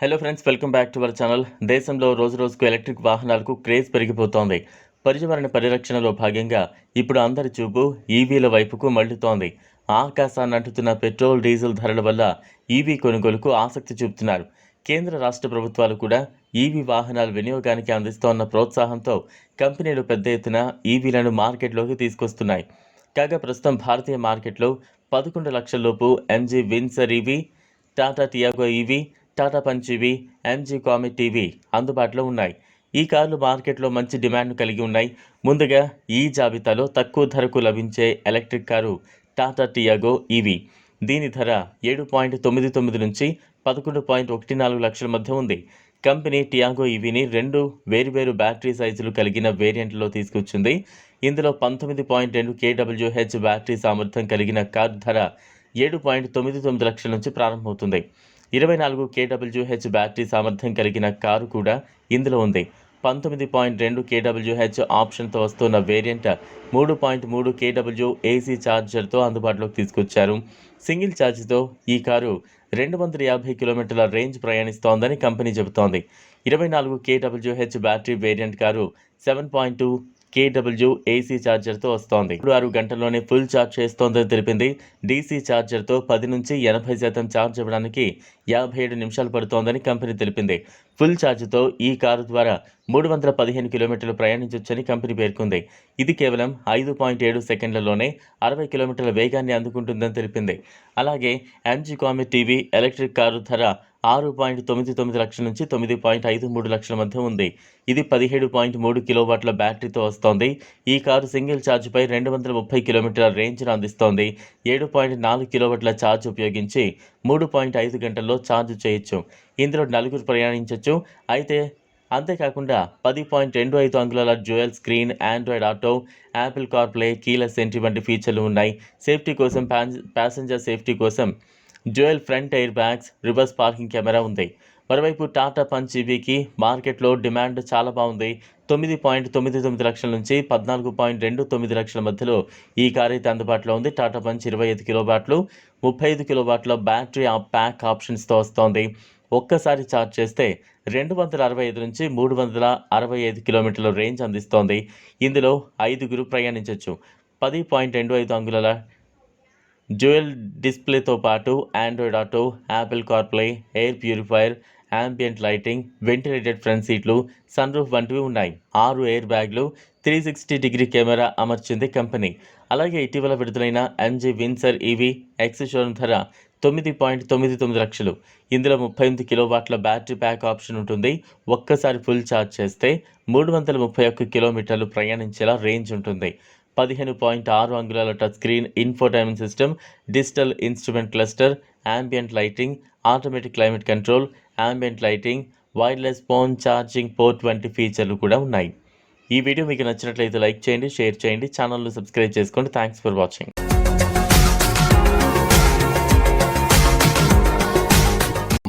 Hello friends welcome back to our channel దేశంలో రోజు రోజుకు ఎలక్ట్రిక్ వాహనాలకు క్రేజ్ పెరిగిపోతోంది. పర్యావరణ పరిరక్షణలో భాగంగా ఇప్పుడు అందరి చూపు ఈవీల వైపుకు మళ్ళుతోంది ఆకాశాన్ని అంటుతున్న పెట్రోల్ డీజిల్ ధరల వల్ల ఈవీ కొనుగోలుకు ఆసక్తి చూపుతున్నారు. కేంద్ర రాష్ట్ర ప్రభుత్వాలు కూడా ఈవీ వాహనాల వినియోగానికి అందిస్తోన్న ప్రోత్సాహంతో కంపెనీలు పెద్ద ఎత్తున ఈవీలను మార్కెట్లోకి తీసుకొస్తున్నాయి. కాగా ప్రస్తుతం భారతీయ మార్కెట్లో పదకొండు లక్షల లోపు MG Windsor EV Tata Tiago EV Tata Punch EV MG Comet EV అందుబాటులో ఉన్నాయి. ఈ కార్లు మార్కెట్లో మంచి డిమాండ్ కలిగి ఉన్నాయి. ముందుగా ఈ జాబితాలో తక్కువ ధరకు లభించే electric car Tata Tiago EV. దీని ధర ఏడు పాయింట్ తొమ్మిది తొమ్మిది నుంచి పదకొండు పాయింట్ ఒకటి నాలుగు లక్షల మధ్య ఉంది. కంపెనీ టియాగో ఈవీని రెండు వేరువేరు బ్యాటరీ సైజులు కలిగిన వేరియంట్లో తీసుకొచ్చింది. ఇందులో పంతొమ్మిది పాయింట్ రెండు కేడబ్ల్యూహెచ్ బ్యాటరీ సామర్థ్యం కలిగిన కారు ధర ఏడు పాయింట్ తొమ్మిది తొమ్మిది లక్షల నుంచి ప్రారంభమవుతుంది. ఇరవై నాలుగు కేడబ్ల్యూహెచ్ బ్యాటరీ సామర్థ్యం కలిగిన కారు కూడా ఇందులో ఉంది. పంతొమ్మిది పాయింట్ రెండు కేడబ్ల్యూహెచ్ ఆప్షన్తో వస్తున్న వేరియంట్ మూడు పాయింట్ మూడు కేడబ్ల్యూ ఏసీ ఛార్జర్తో అందుబాటులోకి తీసుకొచ్చారు. సింగిల్ ఛార్జ్తో ఈ కారు రెండు వందల యాభై కిలోమీటర్ల రేంజ్ ప్రయాణిస్తోందని కంపెనీ చెబుతోంది. ఇరవై నాలుగు KWH battery variant car seven point two KW AC ఛార్జర్తో వస్తోంది. ఇప్పుడు ఆరు గంటల్లోనే ఫుల్ ఛార్జ్ చేస్తోందని తెలిపింది. డీసీ ఛార్జర్తో పది నుంచి ఎనభై శాతం ఛార్జ్ ఇవ్వడానికి యాభై ఏడు నిమిషాలు పడుతోందని కంపెనీ తెలిపింది. ఫుల్ ఛార్జ్తో ఈ కారు ద్వారా మూడు వందల పదిహేను కిలోమీటర్లు ప్రయాణించవచ్చని కంపెనీ పేర్కొంది. ఇది కేవలం ఐదు పాయింట్ ఏడు సెకండ్లలోనే అరవై కిలోమీటర్ల వేగాన్ని అందుకుంటుందని తెలిపింది. అలాగే MG Comet EV electric car ధర ఆరు పాయింట్ తొమ్మిది తొమ్మిది లక్షల నుంచి తొమ్మిది పాయింట్ ఐదు మూడు లక్షల మధ్య ఉంది. ఇది పదిహేడు పాయింట్ మూడు కిలోవాట్ల బ్యాటరీతో వస్తోంది. ఈ కారు సింగిల్ ఛార్జ్పై రెండు వందల ముప్పై కిలోమీటర్ల రేంజ్ను అందిస్తోంది. ఏడు పాయింట్ నాలుగు కిలోవాట్ల ఛార్జ్ ఉపయోగించి మూడు పాయింట్ ఐదు గంటల్లో ఛార్జ్ చేయొచ్చు. ఇందులో నలుగురు ప్రయాణించవచ్చు అయితే అంతేకాకుండా పది పాయింట్ రెండు ఐదు అంగుళాల dual screen Android Auto Apple CarPlay keyless entry వంటి ఫీచర్లు ఉన్నాయి. సేఫ్టీ కోసం ప్యాసింజర్ సేఫ్టీ కోసం dual front air bags reverse parking camera ఉంది. మరోవైపు టాటా పంచ్ ఈవీకి మార్కెట్లో డిమాండ్ చాలా బాగుంది. తొమ్మిది పాయింట్ తొమ్మిది తొమ్మిది లక్షల నుంచి పద్నాలుగు పాయింట్ రెండు తొమ్మిది లక్షల మధ్యలో ఈ కార్ అయితే అందుబాటులో ఉంది. టాటా పంచ్ ఇరవై ఐదు కిలోబాట్లు ముప్పై ఐదు కిలోబాట్ల బ్యాటరీ ఆ ప్యాక్ ఆప్షన్స్తో వస్తోంది. ఒక్కసారి ఛార్జ్ చేస్తే రెండు వందల అరవై ఐదు నుంచి మూడు వందల అరవై ఐదు కిలోమీటర్ల రేంజ్ అందిస్తోంది. ఇందులో ఐదుగురు ప్రయాణించవచ్చు పది పాయింట్ రెండు ఐదు అంగుళాల డ్యూయల్ డిస్ప్లేతో పాటు Android Auto Apple CarPlay air purifier ambient lighting ventilated front సీట్లు సన్ రూఫ్ వంటివి ఉన్నాయి. ఆరు ఎయిర్ బ్యాగ్లు త్రీ సిక్స్టీ డిగ్రీ కెమెరా అమర్చింది కంపెనీ. అలాగే ఇటీవల విడుదలైన MG Windsor EV ex showroom ధర తొమ్మిది పాయింట్ తొమ్మిది తొమ్మిది లక్షలు. ఇందులో ముప్పై ఎనిమిది కిలోవాట్ల బ్యాటరీ ప్యాక్ ఆప్షన్ ఉంటుంది. ఒక్కసారి ఫుల్ ఛార్జ్ చేస్తే మూడు వందల ముప్పై ఒక్క కిలోమీటర్లు ప్రయాణించేలా రేంజ్ ఉంటుంది. పదిహేను పాయింట్ ఆరు అంగుళాల touch screen infotainment system digital instrument cluster ambient lighting automatic climate control ambient lighting wireless phone charging port వంటి ఫీచర్లు కూడా ఉన్నాయి. ఈ వీడియో మీకు నచ్చినట్లయితే లైక్ చేయండి షేర్ చేయండి ఛానల్ను సబ్స్క్రైబ్ చేసుకోండి. Thanks for watching